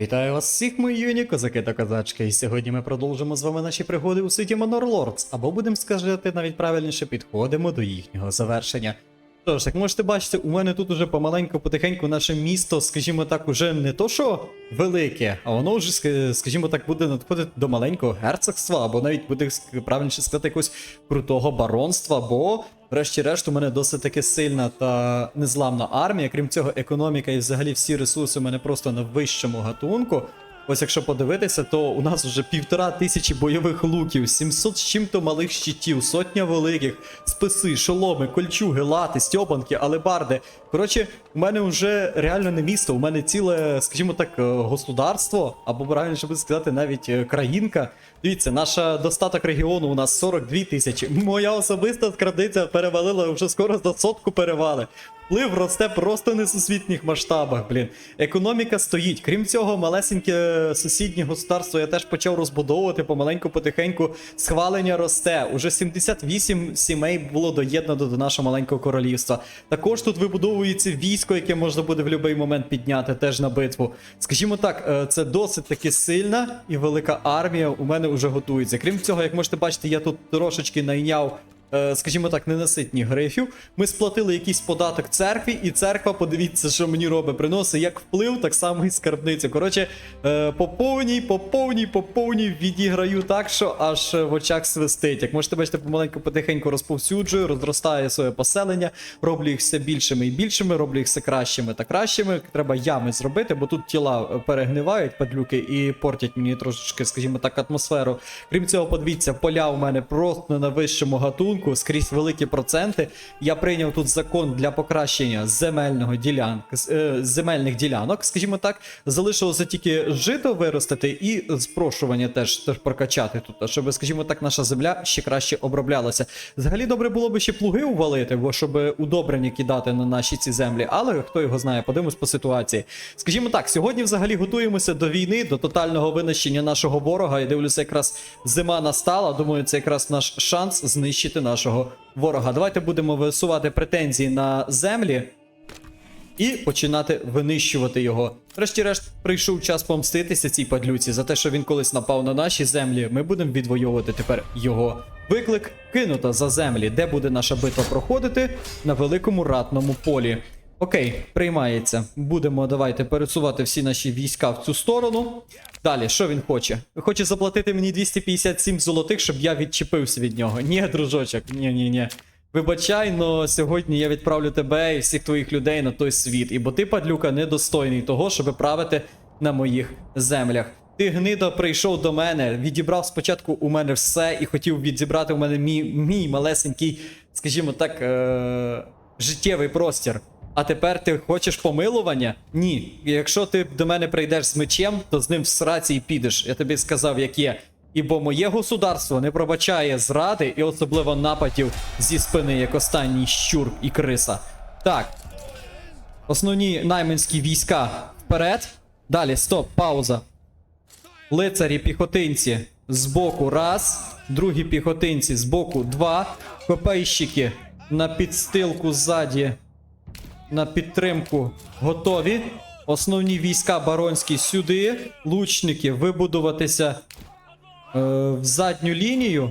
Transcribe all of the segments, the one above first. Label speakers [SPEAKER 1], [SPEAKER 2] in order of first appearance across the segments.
[SPEAKER 1] Вітаю вас всіх, мої юні козаки та козачки. І сьогодні ми продовжимо з вами наші пригоди у світі Manor Lords, або будемо сказати навіть правильніше, підходимо до їхнього завершення. Тож, як можете бачити, у мене тут уже помаленьку, потихеньку наше місто, скажімо так, уже не то, що велике, а воно вже, скажімо так, буде надходити до маленького герцогства, або навіть буде правильніше сказати, якогось крутого баронства, бо, врешті-решт, у мене досить таки сильна та незламна армія. Крім цього, економіка і взагалі всі ресурси у мене просто на вищому гатунку. Ось якщо подивитися, то у нас вже півтора тисячі бойових луків, 700 з чим-то малих щитів, сотня великих, списи, шоломи, кольчуги, лати, стьобанки, алебарди. Коротше, у мене вже реально не місто, у мене ціле, скажімо так, е, государство, або правильніше буде сказати, навіть е, країнка. Дивіться, наша достаток регіону у нас 42 тисячі. Моя особиста скарбниця перевалила вже скоро за сотку перевали. Вплив росте просто в несусвітніх масштабах, блін. Економіка стоїть. Крім цього, малесеньке е, сусіднє государство я теж почав розбудовувати помаленьку, потихеньку. Схвалення росте. Уже 78 сімей було доєднано до нашого маленького королівства. Також тут вибудовується військо, яке можна буде в будь-який момент підняти теж на битву. Скажімо так, е, це досить таки сильна і велика армія у мене вже готується. Крім цього, як можете бачити, я тут трошечки найняв скажімо так, ненаситні грифів. Ми сплатили якийсь податок церкві, і церква, подивіться, що мені робить. Приносить як вплив, так само і скарбницю. Коротше, е, по повній, по повній, по повній відіграю так, що аж е, в очах свистить. Як можете бачити, помаленьку потихеньку розповсюджую, розростає своє поселення, роблю їх все більшими і більшими, роблю їх все кращими та кращими. Треба ями зробити, бо тут тіла е, перегнивають падлюки і портять мені трошечки, скажімо так, атмосферу. Крім цього, подивіться, поля у мене просто на вищому гатунку, скрізь великі проценти. Я прийняв тут закон для покращення земельного ділянок, е, земельних ділянок, скажімо так. Залишилося тільки жито виростити і спрошування теж, теж прокачати тут, щоб, скажімо так, наша земля ще краще оброблялася. Взагалі добре було би ще плуги увалити, бо щоб удобрення кидати на наші ці землі, але хто його знає, подивимось по ситуації. Скажімо так, сьогодні взагалі готуємося до війни, до тотального винищення нашого ворога. Я дивлюся, якраз зима настала. Думаю, це якраз наш шанс знищити нашого ворога. Давайте будемо висувати претензії на землі і починати винищувати його. Врешті-решт, прийшов час помститися цій падлюці за те, що він колись напав на наші землі. Ми будемо відвоювати тепер його. Виклик кинуто за землі, де буде наша битва проходити на великому ратному полі. Окей, приймається. Будемо давайте пересувати всі наші війська в цю сторону. Далі, що він хоче? Хоче заплатити мені 257 золотих, щоб я відчепився від нього. Ні, дружочок, ні, ні, ні. Вибачай, но сьогодні я відправлю тебе і всіх твоїх людей на той світ, ібо ти, падлюка, недостойний того, щоб правити на моїх землях. Ти гнидо прийшов до мене, відібрав спочатку у мене все і хотів відзібрати у мене мій, мій малесенький, скажімо так, е- життєвий простір. А тепер ти хочеш помилування? Ні. Якщо ти до мене прийдеш з мечем, то з ним в сраці й підеш. Я тобі сказав, як є. Ібо моє государство не пробачає зради і особливо нападів зі спини, як останній щур і криса. Так. Основні найманські війська вперед. Далі, стоп, пауза. Лицарі піхотинці збоку раз. Другі піхотинці збоку два. Копейщики на підстилку ззаді. На підтримку готові. Основні війська баронські сюди. Лучники вибудуватися е, в задню лінію.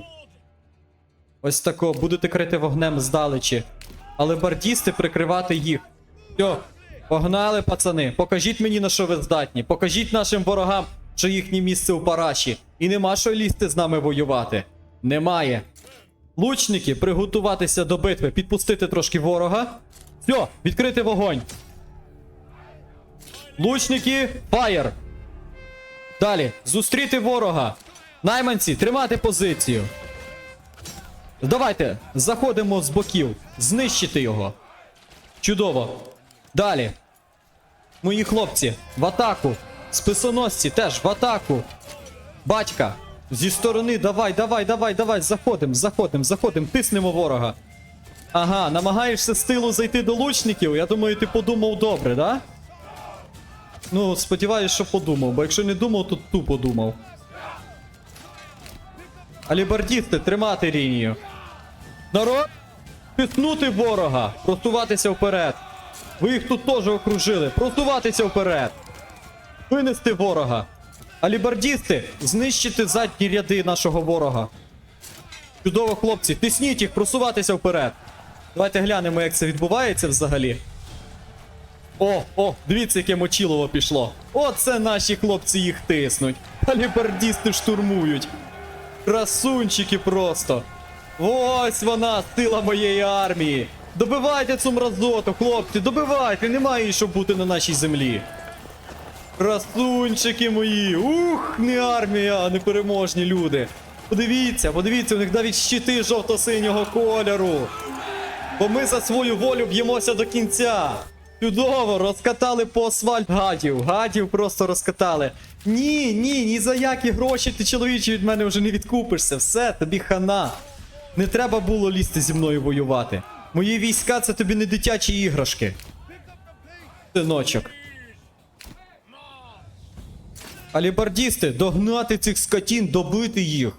[SPEAKER 1] Ось тако, будете крити вогнем здалечі. Але бардісти прикривати їх. Все, погнали, пацани. Покажіть мені, на що ви здатні. Покажіть нашим ворогам, що їхнє місце у параші. І нема що лізти з нами воювати. Немає. Лучники, приготуватися до битви, підпустити трошки ворога. Все, відкрити вогонь. Лучники, фаєр. Далі, зустріти ворога. Найманці, тримати позицію. Давайте, заходимо з боків, знищити його. Чудово. Далі. Мої хлопці, в атаку. Списоносці теж в атаку. Батька. Зі сторони, давай, давай, давай, давай, заходим, заходим, заходим, тиснемо ворога. Ага, намагаєшся з тилу зайти до лучників. Я думаю, ти подумав добре, да? Ну, сподіваюсь, що подумав, бо якщо не думав, то тупо думав. Алібардісти, тримати лінію. Народ! Тиснути ворога! Просуватися вперед! Ви їх тут теж окружили! Просуватися вперед! Винести ворога! Алібардісти, знищити задні ряди нашого ворога. Чудово, хлопці, тисніть їх, просуватися вперед. Давайте глянемо, як це відбувається взагалі. О, о, дивіться, яке мочилово пішло. Оце наші хлопці їх тиснуть. Алібардісти штурмують. Красунчики просто. Ось вона, сила моєї армії. Добивайте цю мразоту, хлопці, добивайте, немає що бути на нашій землі. Красунчики мої! Ух, не армія, а непереможні люди. Подивіться, подивіться, у них навіть щити жовто-синього кольору. Бо ми за свою волю б'ємося до кінця. Чудово, розкатали по асфальт гадів. Гадів просто розкатали. Ні, ні, ні за які гроші ти чоловіче від мене вже не відкупишся. Все, тобі хана. Не треба було лізти зі мною воювати. Мої війська це тобі не дитячі іграшки. Синочок. Алібардісти, догнати цих скотін, добити їх.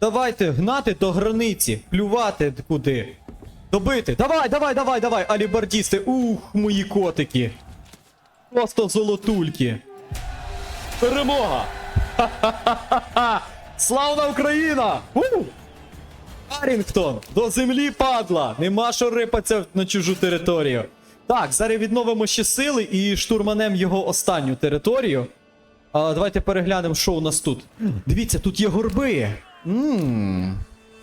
[SPEAKER 1] Давайте гнати до границі, плювати куди. Добити. Давай, давай, давай, давай, алібардісти. Ух, мої котики. Просто золотульки. Перемога! Ха-ха-ха-ха! Славна Україна! У! До землі падла! Нема що рипатися на чужу територію. Так, зараз відновимо ще сили і штурманем його останню територію. А, давайте переглянемо, що у нас тут. Дивіться, тут є горби. Ммм.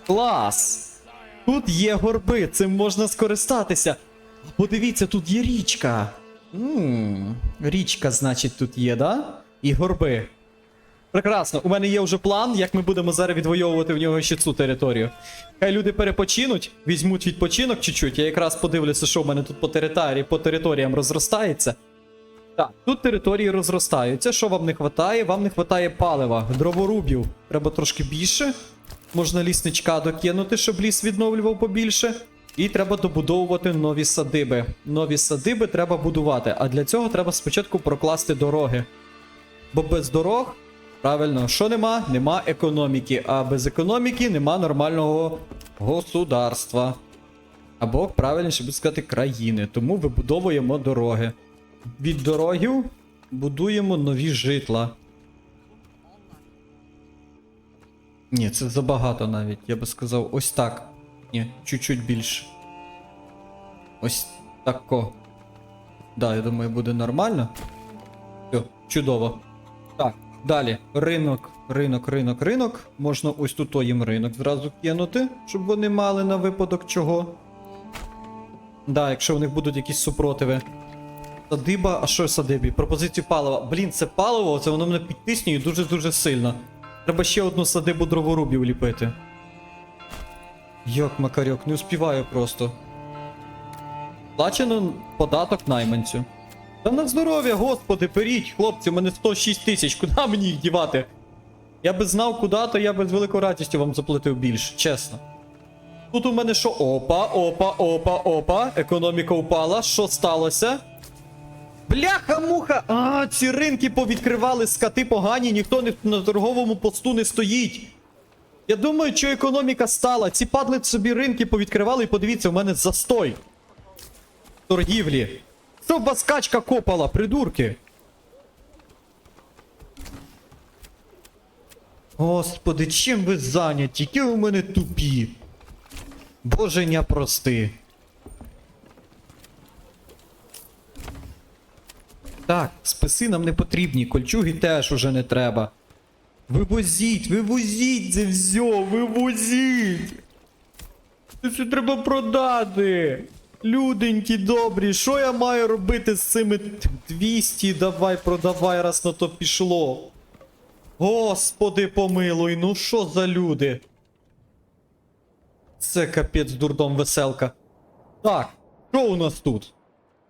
[SPEAKER 1] Клас. Тут є горби, цим можна скористатися. Подивіться, тут є річка. Ммм. Річка, значить, тут є, да? І горби. Прекрасно, у мене є вже план, як ми будемо зараз відвоювати в нього ще цю територію. Хай люди перепочинуть, візьмуть відпочинок чуть-чуть. Я якраз подивлюся, що в мене тут по території, по територіям розростається. Так, тут території розростаються. Що вам не вистачає? Вам не вистачає палива, дроворубів. Треба трошки більше. Можна лісничка докинути, щоб ліс відновлював побільше. І треба добудовувати нові садиби. Нові садиби треба будувати. А для цього треба спочатку прокласти дороги. Бо без дорог, правильно, що нема? Нема економіки. А без економіки нема нормального государства. Або, правильніше би сказати, країни. Тому вибудовуємо дороги. Від дорогів будуємо нові житла. Ні, це забагато навіть, я би сказав, ось так. Ні, чуть-чуть більше. Ось тако. Да, я думаю, буде нормально. Все, чудово. Так, далі. Ринок, ринок, ринок, ринок. Можна ось тут їм ринок зразу кинути, щоб вони мали на випадок чого. Да, якщо в них будуть якісь супротиви. Садиба, а що садибі? Пропозицію палива. Блін, це паливо, це воно мене підтиснює дуже-дуже сильно. Треба ще одну садибу дроворубів ліпити. Йок, Макарьок, не успіваю просто. Плачено податок найманцю. Та на здоров'я, господи, беріть, хлопці, у мене 106 тисяч, куди мені їх дівати? Я би знав куди, то я би з великою радістю вам заплатив більше, чесно. Тут у мене що? Опа, опа, опа, опа. Економіка упала. Що сталося? Бляха-муха! А, ці ринки повідкривали скати погані, ніхто не, на торговому посту не стоїть. Я думаю, що економіка стала. Ці падли собі ринки повідкривали і подивіться, у мене застой. Торгівлі. Щоб вас копала, придурки. Господи, чим ви зайняті? Які у мене тупі. Боженя прости. Так, списи нам не потрібні, кольчуги теж уже не треба. Вивозіть, вивозіть це все, вивозіть. Це все треба продати. Люденькі добрі, що я маю робити з цими 200? Давай, продавай, раз на то пішло. Господи помилуй, ну що за люди? Це капець дурдом веселка. Так, що у нас тут?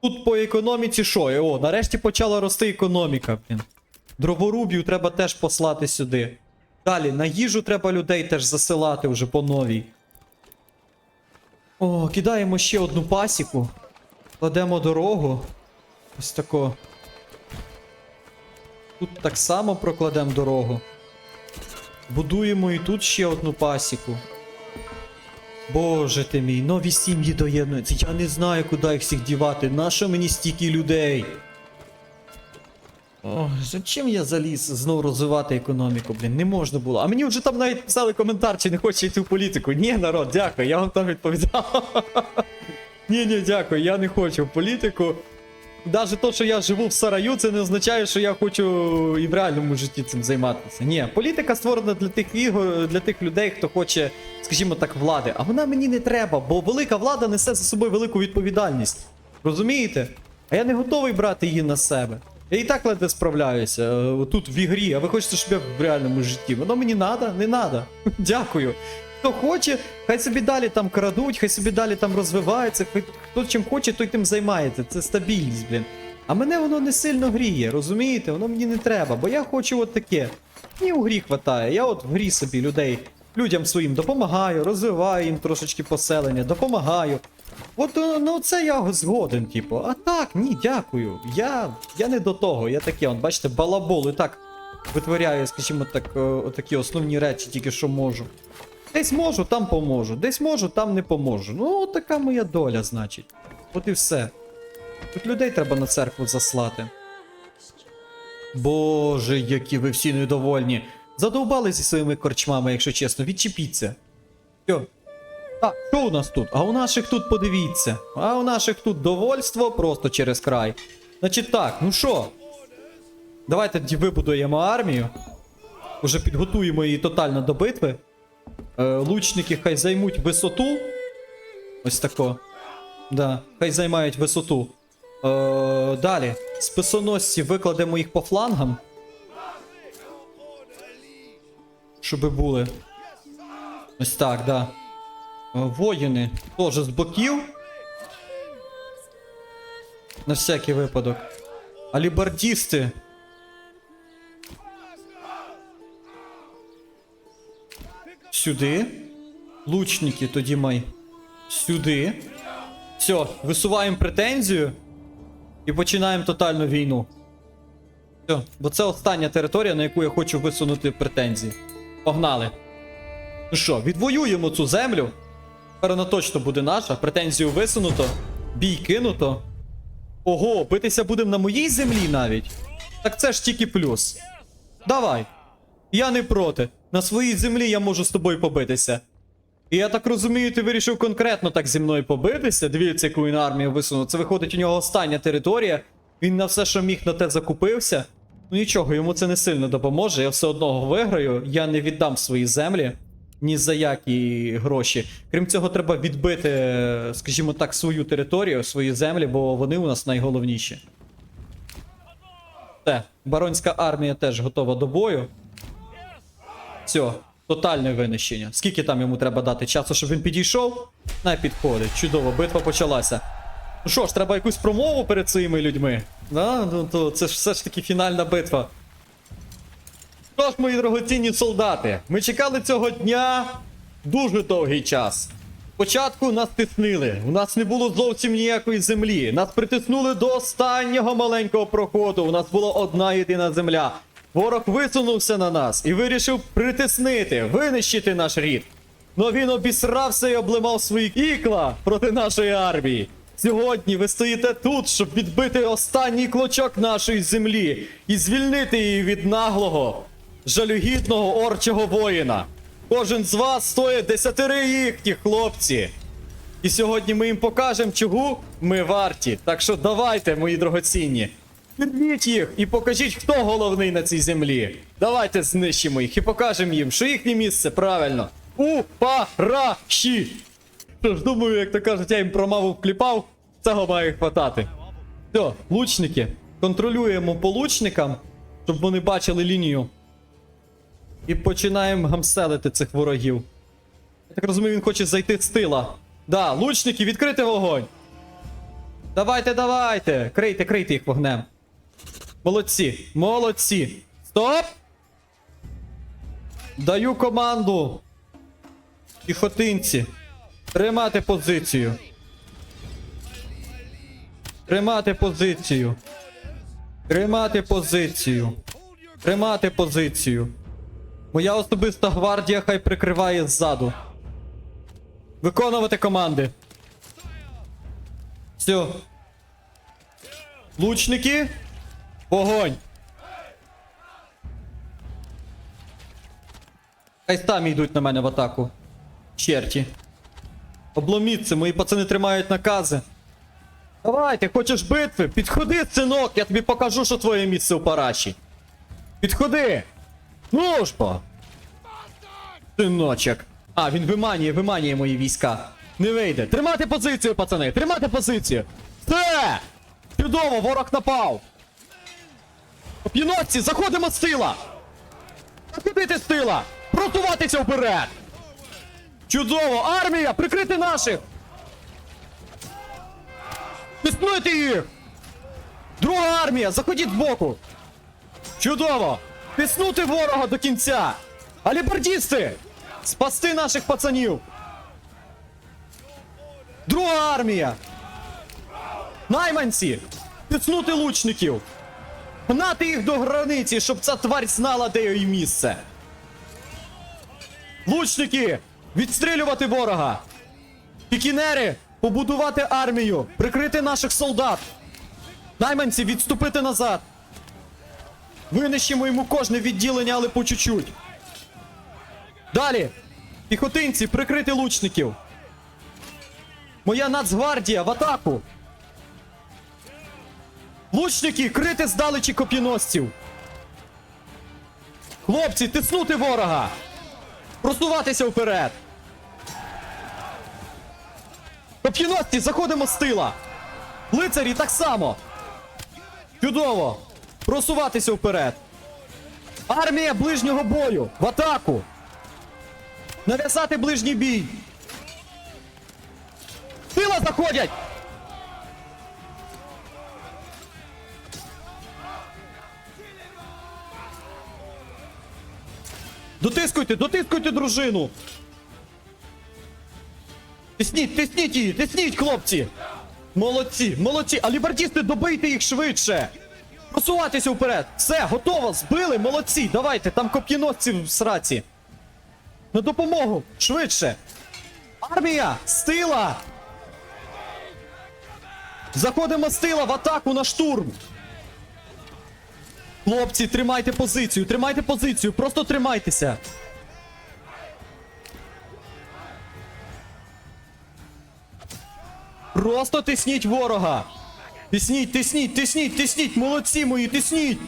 [SPEAKER 1] Тут по економіці що? Е, О, нарешті почала рости економіка, блін. Дроворубів треба теж послати сюди. Далі, на їжу треба людей теж засилати вже по новій. О, кидаємо ще одну пасіку. Кладемо дорогу. Ось тако. Тут так само прокладемо дорогу. Будуємо і тут ще одну пасіку. Боже ти мій, нові сім'ї доєднуються. Я не знаю, куди їх всіх дівати. Нащо мені стільки людей? Ох, зачем я заліз знову розвивати економіку, блін, не можна було. А мені вже там навіть писали коментар, чи не хоче йти в політику. Ні, народ, дякую, я вам там відповідав. Ні, ні, дякую, я не хочу в політику. Навіть то, що я живу в Сараю, це не означає, що я хочу і в реальному житті цим займатися. Ні, політика створена для тих ігор, для тих людей, хто хоче, скажімо так, влади. А вона мені не треба, бо велика влада несе за собою велику відповідальність. Розумієте? А я не готовий брати її на себе. Я і так ледве справляюся е, тут в ігрі, а ви хочете, щоб я в реальному житті. Воно мені надо? Не надо. Дякую. Хто хоче, хай собі далі там крадуть, хай собі далі там розвиваються, хай хто чим хоче, той тим займається. Це стабільність, блін. А мене воно не сильно гріє, розумієте? Воно мені не треба, бо я хочу от таке. Мені у грі хватає. Я от в грі собі людей, людям своїм допомагаю, розвиваю їм трошечки поселення, допомагаю. От е, ну це я згоден, типу. А так, ні, дякую. Я, я не до того. Я таке, от, бачите, балабол і так витворяю, скажімо так, е, отакі основні речі, тільки що можу. Десь можу, там поможу. Десь можу, там не поможу. Ну, така моя доля, значить. От і все. Тут людей треба на церкву заслати. Боже, які ви всі недовольні. Задовбали зі своїми корчмами, якщо чесно, відчепіться. Все. Так, що у нас тут? А у наших тут подивіться. А у наших тут довольство просто через край. Значить так, ну що? Давайте вибудуємо армію. Уже підготуємо її тотально до битви. Е, лучники хай займуть висоту. Ось тако. Да, хай займають висоту. Е, далі. Списоносці викладемо їх по флангам. Щоби були. Ось так, да. Е, Воїни теж з боків. На всякий випадок. Алібардісти. Сюди. Лучники тоді май. Сюди. Все, висуваємо претензію. І починаємо тотальну війну. Все, бо це остання територія, на яку я хочу висунути претензії. Погнали. Ну що, відвоюємо цю землю. Тепер вона точно буде наша. Претензію висунуто. Бій кинуто. Ого, битися будемо на моїй землі навіть. Так це ж тільки плюс. Давай. Я не проти. На своїй землі я можу з тобою побитися. І я так розумію, ти вирішив конкретно так зі мною побитися. Дивіться, яку він армію висунув. Це виходить у нього остання територія. Він на все, що міг на те закупився. Ну нічого, йому це не сильно допоможе. Я все одно виграю. Я не віддам свої землі ні за які гроші. Крім цього, треба відбити, скажімо так, свою територію, свої землі, бо вони у нас найголовніші. Все, баронська армія теж готова до бою. Все, тотальне винищення. Скільки там йому треба дати часу, щоб він підійшов? Не підходить. Чудово, битва почалася. Ну що ж, треба якусь промову перед своїми людьми. Да? Ну, то це ж все ж таки фінальна битва. Що ж, мої дорогоцінні солдати, ми чекали цього дня дуже довгий час. Спочатку нас тиснили, у нас не було зовсім ніякої землі. Нас притиснули до останнього маленького проходу. У нас була одна єдина земля. Ворог висунувся на нас і вирішив притиснити, винищити наш рід. Но він обісрався і облимав свої ікла проти нашої армії. Сьогодні ви стоїте тут, щоб відбити останній клочок нашої землі і звільнити її від наглого, жалюгідного орчого воїна. Кожен з вас стоїть десятири їхні, хлопці. І сьогодні ми їм покажемо, чого ми варті. Так що давайте, мої дорогоцінні. Підміть їх і покажіть, хто головний на цій землі. Давайте знищимо їх і покажемо їм, що їхнє місце правильно. У параші. Що ж, думаю, як то кажуть, я їм промову вкліпав, цього має хватати. Все, лучники. Контролюємо по лучникам, щоб вони бачили лінію. І починаємо гамселити цих ворогів. Я так розумію, він хоче зайти з тила. Да, лучники, відкрити вогонь. Давайте, давайте. Крийте, крийте їх вогнем. Молодці, молодці. Стоп! Даю команду. Піхотинці. Тримати позицію. Тримати позицію. Тримати позицію. Тримати позицію. Моя особиста гвардія хай прикриває ззаду. Виконувати команди. Все. Лучники. Вогонь. Хай самі йдуть на мене в атаку. Черті. Обломіться, мої пацани тримають накази. Давай, ти хочеш битви? Підходи, синок, я тобі покажу, що твоє місце у параші. Підходи. Ну ж бо. Синочок. А, він виманює, виманює мої війська. Не вийде. Тримати позицію, пацани! Тримати позицію! Все! Чудово, ворог напав! П'янотці, заходимо з тила! Заходити з тила! Просуватися вперед! Чудово! Армія! Прикрити наших! Піснуйте їх! Друга армія! Заходіть збоку! Чудово! Піснути ворога до кінця! Алібардісти! Спасти наших пацанів! Друга армія! Найманці! Піцнути лучників! Гнати їх до границі, щоб ця тварь знала, де її місце! Лучники! Відстрілювати ворога! Пікінери! Побудувати армію! Прикрити наших солдат! Найманці відступити назад! Винищимо йому кожне відділення, але по чуть-чуть. Далі! Піхотинці, прикрити лучників! Моя нацгвардія в атаку! Лучники, крити здалечі коп'яносців! Хлопці, тиснути ворога! Просуватися вперед! Коп'яносці, заходимо з тила! Лицарі так само! Чудово! Просуватися вперед! Армія ближнього бою! В атаку! Нав'язати ближній бій! Тила заходять! Дотискуйте, дотискуйте дружину! Тисніть, тисніть її, тисніть, хлопці! Молодці, молодці! Алібардісти, добийте їх швидше! Просуватися вперед! Все, готово! Збили, молодці! Давайте, там коп'яносці в сраці! На допомогу! Швидше! Армія! З тила! Заходимо з тила в атаку на штурм! Хлопці, тримайте позицію, тримайте позицію, просто тримайтеся! Просто тисніть ворога! Тисніть, тисніть, тисніть, тисніть! Молодці мої, тисніть!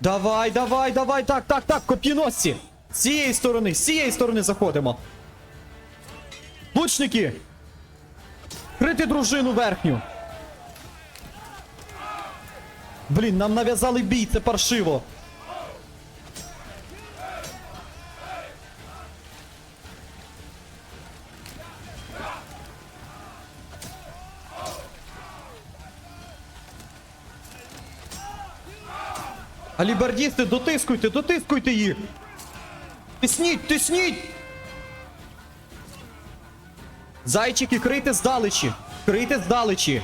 [SPEAKER 1] Давай, давай, давай, так, так, так, коп'яносці! З цієї сторони, з цієї сторони заходимо. Лучники! Крити дружину верхню! Блін, нам нав'язали бій, це паршиво. Алібардісти, дотискуйте, дотискуйте їх! Тисніть, тисніть! Зайчики, крийте здалечі! Крийте здалечі!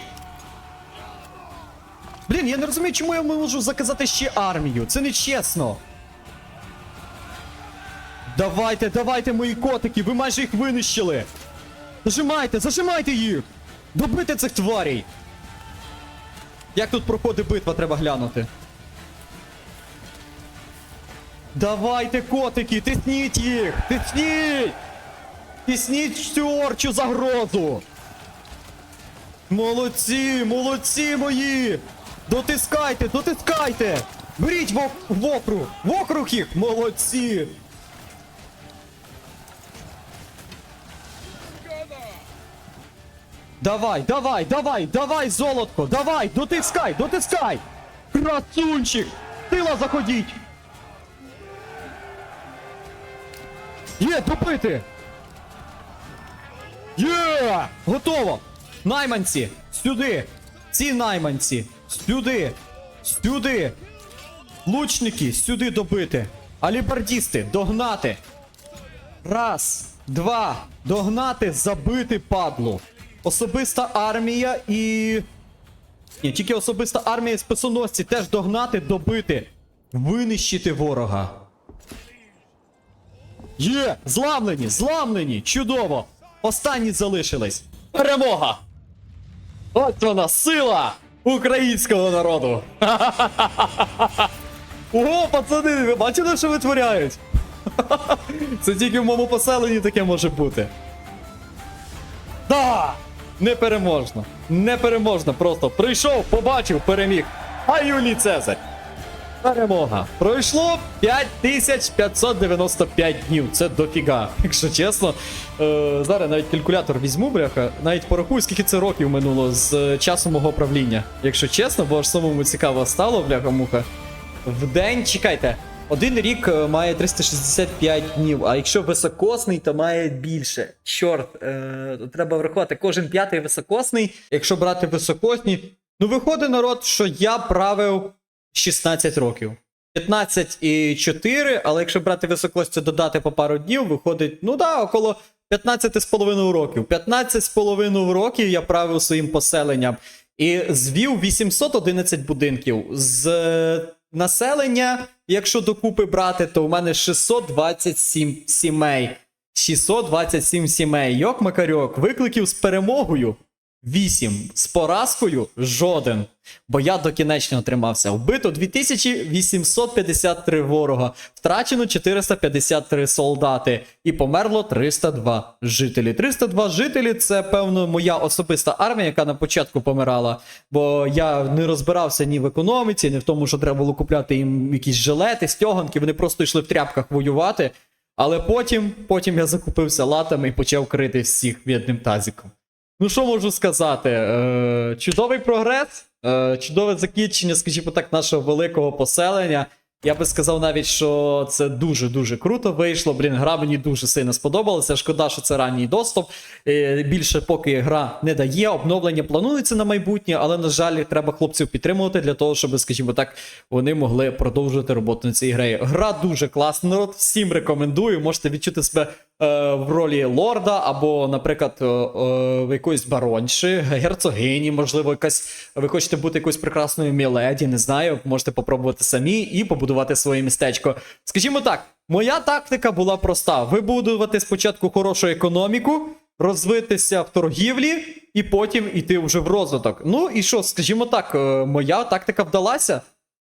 [SPEAKER 1] Блін, я не розумію, чому я можу заказати ще армію. Це не чесно. Давайте, давайте, мої котики, ви майже їх винищили. Зажимайте, зажимайте їх! Добити цих тварей! Як тут проходить битва, треба глянути. Давайте, котики, тисніть їх! Тисніть! Тисніть цю орчу загрозу! Молодці, молодці мої! Дотискайте, дотискайте! Беріть в, в округ! В округ їх! Молодці! Давай, давай, давай, давай, золотко! Давай, дотискай, дотискай! Красунчик! Тила заходіть! Є, добити! Є! Готово! Найманці! Сюди! Ці найманці! Сюди! Сюди! Лучники! Сюди добити! Алібардісти! Догнати! Раз, два, догнати, забити падлу. Особиста армія і. Ні, тільки особиста армія і списоносці теж догнати, добити, винищити ворога. Є! Зламлені! Зламлені! Чудово! Останні залишились! Перемога! От вона сила українського народу! Ого, пацани, ви бачили, що витворяють? Це тільки в моєму поселенні таке може бути. Да! Непереможно. Непереможно. Просто прийшов, побачив, переміг. А Юлій Цезарь. Перемога. Пройшло 5595 днів. Це дофіга. Якщо чесно. Е, зараз навіть калькулятор візьму, бляха. Навіть порахую, скільки це років минуло з е, часу мого правління. Якщо чесно, бо аж самому цікаво стало, бляха-муха. В день, чекайте. Один рік е, має 365 днів, а якщо високосний, то має більше. Чорт, е, треба врахувати, кожен п'ятий високосний. Якщо брати високосні, ну виходить народ, що я правив 16 років. 15 і 4, але якщо брати високості додати по пару днів, виходить, ну да, около 15,5 років. 15,5 років я правив своїм поселенням і звів 811 будинків. З е, населення, якщо докупи брати, то у мене 627 сімей. 627 сімей. Йок Макарьок, викликів з перемогою 8. З поразкою жоден. Бо я докінечно тримався. Вбито 2853 ворога, втрачено 453 солдати, і померло 302 жителі. 302 жителі це, певно, моя особиста армія, яка на початку помирала. Бо я не розбирався ні в економіці, ні в тому, що треба було купляти їм якісь жилети, стяганки. Вони просто йшли в тряпках воювати. Але потім, потім я закупився латами і почав крити всіх бідним тазиком. Ну, що можу сказати? Е, чудовий прогрес, е, чудове закінчення, скажімо так, нашого великого поселення. Я би сказав навіть, що це дуже-дуже круто вийшло. Блін, гра мені дуже сильно сподобалася. Шкода, що це ранній доступ. Е, більше поки гра не дає. Обновлення планується на майбутнє, але, на жаль, треба хлопців підтримувати для того, щоб, скажімо так, вони могли продовжувати роботу на цій грі. Гра дуже класна, народ. Всім рекомендую. Можете відчути себе в ролі лорда, або, наприклад, е, е, в якоїсь баронші, герцогині, можливо, якась. Ви хочете бути якоюсь прекрасною міледі, не знаю. Можете попробувати самі і побудувати своє містечко. Скажімо так, моя тактика була проста: вибудувати спочатку хорошу економіку. Розвитися в торгівлі і потім іти вже в розвиток. Ну і що, скажімо так, е, моя тактика вдалася.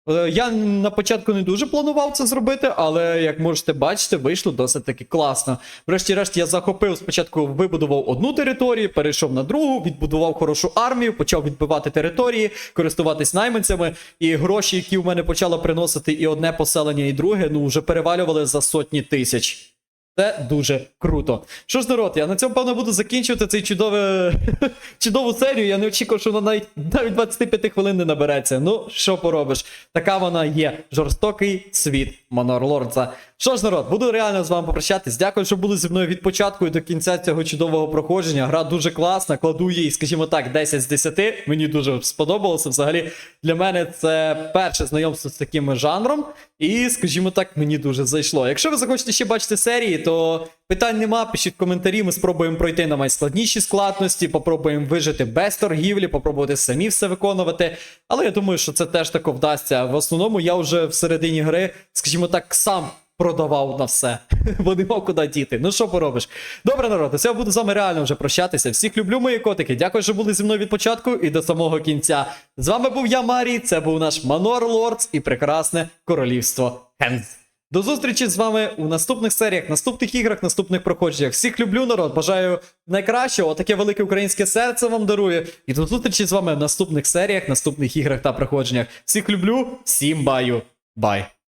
[SPEAKER 1] Е, Я на початку не дуже планував це зробити, але як можете бачити, вийшло досить таки класно. Врешті-решт я захопив спочатку, вибудував одну територію, перейшов на другу, відбудував хорошу армію, почав відбивати території, користуватись найманцями, і гроші, які в мене почало приносити і одне поселення, і друге, ну вже перевалювали за сотні тисяч. Це дуже круто. Що ж, народ, я на цьому певно буду закінчувати цей чудове, чудову серію. Я не очікував, що вона навіть, навіть 25 хвилин не набереться. Ну, що поробиш? Така вона є. Жорстокий світ Монорлордса. Що ж, народ, буду реально з вами попрощатись. Дякую, що були зі мною від початку і до кінця цього чудового проходження. Гра дуже класна, кладу їй, скажімо так, 10 з 10. Мені дуже сподобалося. Взагалі, для мене це перше знайомство з таким жанром. І, скажімо так, мені дуже зайшло. Якщо ви захочете ще бачити серії, то питань нема. Пишіть коментарі, ми спробуємо пройти на найскладніші складності, попробуємо вижити без торгівлі, попробувати самі все виконувати. Але я думаю, що це теж тако вдасться. В основному я вже всередині гри, скажімо так, сам. Продавав на все, бо не мав куди діти. Ну що поробиш? Добре, народ, я буду з вами реально вже прощатися. Всіх люблю, мої котики. Дякую, що були зі мною від початку і до самого кінця. З вами був я, Марій. Це був наш Манор Лордс і прекрасне королівство Хенз. До зустрічі з вами у наступних серіях, наступних іграх, наступних проходженнях. Всіх люблю, народ. Бажаю найкращого. Таке велике українське серце вам дарує. І до зустрічі з вами в наступних серіях, наступних іграх та проходженнях. Всіх люблю, всім баю. Бай.